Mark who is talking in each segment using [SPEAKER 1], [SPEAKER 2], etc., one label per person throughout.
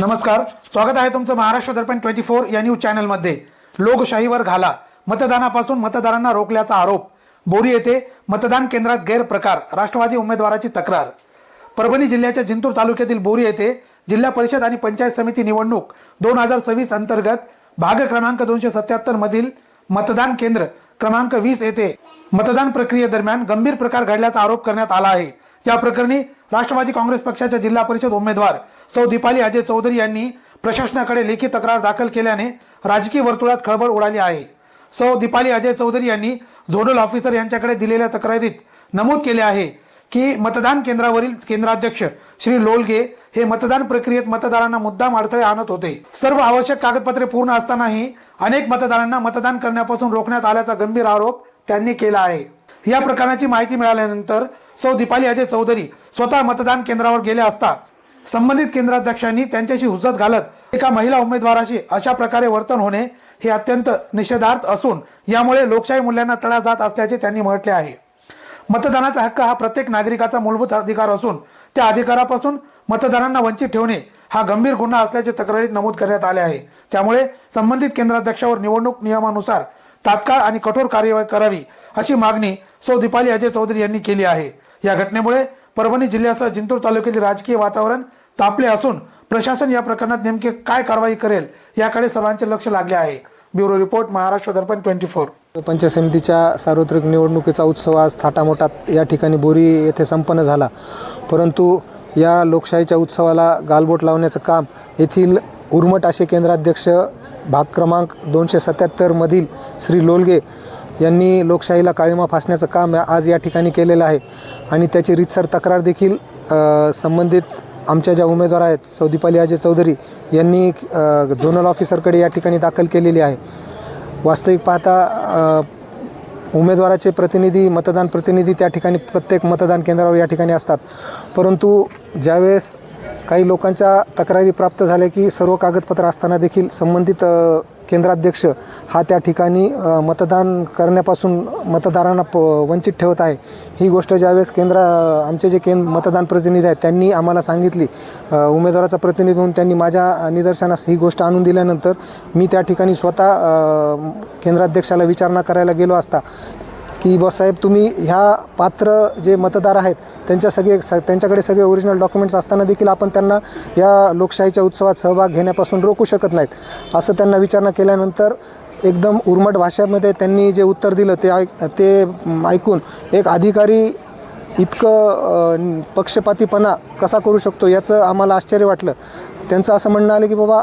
[SPEAKER 1] नमस्कार स्वागत आहे तुमचं महाराष्ट्र दर्पण ट्वेंटी फोर या न्यूज चॅनलमध्ये लोकशाहीवर घाला. मतदानापासून मतदारांना रोखल्याचा आरोप. बोरी येथे मतदान केंद्रात गैरप्रकार राष्ट्रवादी उमेदवाराची तक्रार. परभणी जिल्ह्याच्या जिंतूर तालुक्यातील बोरी येथे जिल्हा परिषद आणि पंचायत समिती निवडणूक दोन हजार सव्वीस अंतर्गत भाग क्रमांक दोनशे सत्याहत्तर मधील मतदान केंद्र क्रमांक वीस येथे मतदान प्रक्रियेदरम्यान गंभीर प्रकार घडल्याचा आरोप करण्यात आला आहे. या प्रकरणी राष्ट्रवादी काँग्रेस पक्षाच्या जिल्हा परिषद उमेदवार सौ दीपाली अजय चौधरी यांनी प्रशासनाकडे लेखी तक्रार दाखल केल्याने राजकीय वर्तुळात खळबळ उडाली आहे. सौ दीपाली अजय चौधरी यांनी झोनल ऑफिसर यांच्याकडे दिलेल्या तक्रारीत नमूद केले आहे की मतदान केंद्रावरील केंद्राध्यक्ष श्री लोलगे हे मतदान प्रक्रियेत मतदारांना मुद्दाम अडथळे आणत होते. सर्व आवश्यक कागदपत्रे पूर्ण असतानाही अनेक मतदारांना मतदान करण्यापासून रोखण्यात आल्याचा गंभीर आरोप त्यांनी केला आहे. या प्रकरणाची माहिती मिळाल्यानंतर सौ दीपाली अजय चौधरी स्वतः मतदान केंद्रावर गेले असता संबंधित केंद्राध्यक्षांनी त्यांच्याशी हुजत घालत एका महिला उमेदवाराशी अशा प्रकारे वर्तन होणे हे अत्यंत निषेधार्थ असून यामुळे लोकशाही मूल्यांना तडा जात असल्याचे त्यांनी म्हटले आहे. मतदानाचा हक्क हा प्रत्येक नागरिकाचा मूलभूत अधिकार असून त्या अधिकारापासून मतदारांना वंचित ठेवणे हा गंभीर गुन्हा असल्याचे तक्रारीत नमूद करण्यात आले आहे. त्यामुळे संबंधित केंद्राध्यक्षावर निवडणूक नियमानुसार तात्काळ आणि कठोर कार्यवाही करावी अशी मागणी सौ दीपाली अजय चौधरी यांनी केली आहे. या घटनेमुळे परभणी जिल्ह्यासह जिंतूर तालुक्यातील राजकीय वातावरण तापले असून प्रशासन या प्रकरणात नेमके काय कारवाई करेल याकडे सर्वांचे लक्ष लागले आहे. Bureau report Maharashtra Darpan twenty four.
[SPEAKER 2] Panchayat समितीच्या सार्वत्रिक निवडणुकीचा उत्सव आज थाटामोटात या ठिकाणी बोरी येथे संपन्न झाला. परंतु या लोकशाहीच्या उत्सवाला गालबोट लावण्याचं काम येथील उर्मट असे केंद्राध्यक्ष भाग क्रमांक दोनशे सत्याहत्तरमधील श्री लोलगे यांनी लोकशाहीला काळीमा फासण्याचं काम आज या ठिकाणी केलेलं आहे. आणि त्याची रितसर तक्रार देखील संबंधित आमच्या ज्या उमेदवार आहेत सौदीपाली अजय चौधरी यांनी झोनल ऑफिसरकडे या ठिकाणी दाखल केलेली आहे. वास्तविक पाहता उमेदवाराचे प्रतिनिधी मतदान प्रतिनिधी त्या ठिकाणी प्रत्येक मतदान केंद्रावर या ठिकाणी असतात. परंतु ज्यावेळेस काही लोकांच्या तक्रारी प्राप्त झाल्या की सर्व कागदपत्र असताना देखील संबंधित केंद्राध्यक्ष हा त्या ठिकाणी मतदान करण्यापासून मतदारांना प वंचित ठेवत आहे. ही गोष्ट ज्यावेळेस केंद्र आमचे जे केंद्र मतदान प्रतिनिधी आहेत त्यांनी आम्हाला सांगितली. उमेदवाराचा प्रतिनिधी म्हणून त्यांनी माझ्या निदर्शनास ही गोष्ट आणून दिल्यानंतर मी त्या ठिकाणी स्वतः केंद्राध्यक्षाला विचारणा करायला गेलो असता. की बस साहेब तुम्ही ह्या पात्र जे मतदार आहेत त्यांच्या सगळे स त्यांच्याकडे सगळे ओरिजिनल डॉक्युमेंट्स असताना देखील आपण त्यांना या लोकशाहीच्या उत्सवात सहभाग घेण्यापासून रोखू शकत नाहीत. असं त्यांना विचारणा केल्यानंतर एकदम उर्मट भाषेमध्ये त्यांनी जे उत्तर दिलं ते ऐक ते ऐकून एक अधिकारी इतकं पक्षपातीपणा कसा करू शकतो याचं आम्हाला आश्चर्य वाटलं. त्यांचं असं म्हणणं आलं की बाबा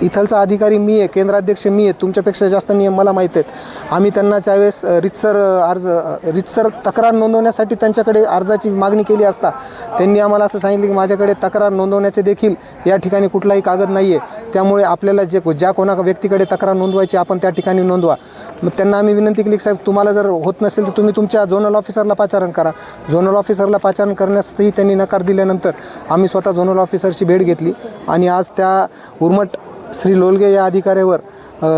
[SPEAKER 2] इथलचा अधिकारी मी आहे केंद्राध्यक्ष मी आहे तुमच्यापेक्षा जास्त नियम मला माहीत आहेत. आम्ही त्यांना त्यावेळेस रितसर अर्ज रितसर तक्रार नोंदवण्यासाठी त्यांच्याकडे अर्जाची मागणी केली असता त्यांनी आम्हाला असं सांगितलं की माझ्याकडे तक्रार नोंदवण्याचे देखील या ठिकाणी कुठलाही कागद नाही आहे त्यामुळे आपल्याला जे ज्या कोणा व्यक्तीकडे तक्रार नोंदवायची आपण त्या ठिकाणी नोंदवा. मग त्यांना आम्ही विनंती केली की साहेब तुम्हाला जर होत नसेल तर तुम्ही तुमच्या झोनल ऑफिसरला पाचारण करा. झोनल ऑफिसरला पाचारण करण्यासही त्यांनी नकार दिल्यानंतर आम्ही स्वतः झोनल ऑफिसरची भेट घेतली आणि आज त्या उर्मट श्री लोलगे या अधिकाऱ्यावर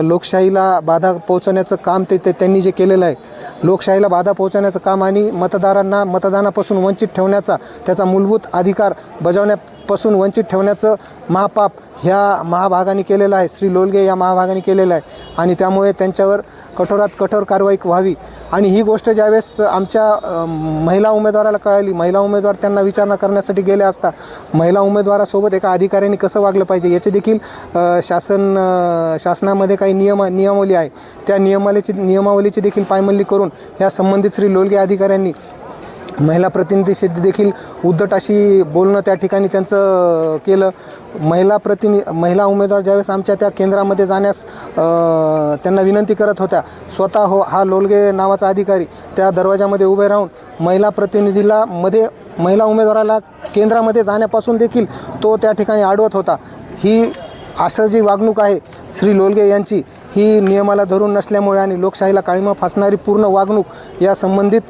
[SPEAKER 2] लोकशाहीला बाधा पोहोचवण्याचं काम ते ते त्यांनी जे केलेलं आहे. लोकशाहीला बाधा पोहोचवण्याचं काम आणि मतदारांना मतदानापासून वंचित ठेवण्याचा त्याचा मूलभूत अधिकार बजावण्यापासून वंचित ठेवण्याचं महापाप ह्या महाभागाने केलेलं आहे. श्री लोलगे या महाभागाने केलेलं आहे. आणि त्यामुळे त्यांच्यावर कठोरात कठोर कारवाई व्हावी. आणि ही गोष्ट ज्यावेळेस आमच्या महिला उमेदवाराला कळाली महिला उमेदवार त्यांना विचारणा करण्यासाठी गेले असता महिला उमेदवारासोबत एका अधिकाऱ्याने कसं वागलं पाहिजे याचे देखील शासन शासनामध्ये काही नियम नियमावली आहे. त्या नियमावलीची नियमावलीची देखील पायमल्ली करून ह्या संबंधित श्री लोलगे अधिकाऱ्यांनी महिला प्रतिनिधीशी देखील उद्धट अशी बोलणं त्या ठिकाणी त्यांचं केलं. महिला प्रतिनि महिला उमेदवार ज्यावेळेस आमच्या त्या केंद्रामध्ये जाण्यास त्यांना विनंती करत होत्या स्वतः हो हा लोलगे नावाचा अधिकारी त्या दरवाजामध्ये उभे राहून महिला प्रतिनिधीला मध्ये महिला उमेदवाराला केंद्रामध्ये जाण्यापासून देखील तो त्या ठिकाणी अडवत होता. ही असं जी वागणूक आहे श्री लोलगे यांची ही नियमाला धरून नसल्यामुळे आणि लोकशाहीला काळीमा फासणारी पूर्ण वागणूक या संबंधित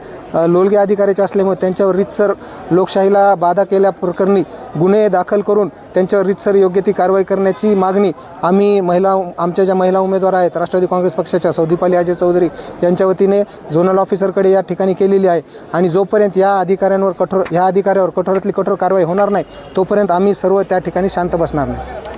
[SPEAKER 2] लोलगे अधिकाऱ्याचे असल्यामुळे त्यांच्यावर रितसर लोकशाहीला बाधा केल्या प्रकरणी गुन्हे दाखल करून त्यांच्यावर रितसर योग्य ती कारवाई करण्याची मागणी आम्ही महिला आमच्या ज्या महिला उमेदवार आहेत राष्ट्रवादी काँग्रेस पक्षाच्या सौदीपाली अजय चौधरी यांच्या वतीने झोनल ऑफिसरकडे या ठिकाणी केलेली आहे. आणि जोपर्यंत या अधिकाऱ्यांवर कठोर ह्या अधिकाऱ्यावर कठोरातली कठोर कारवाई होणार नाही तोपर्यंत आम्ही सर्व त्या ठिकाणी शांत बसणार नाही.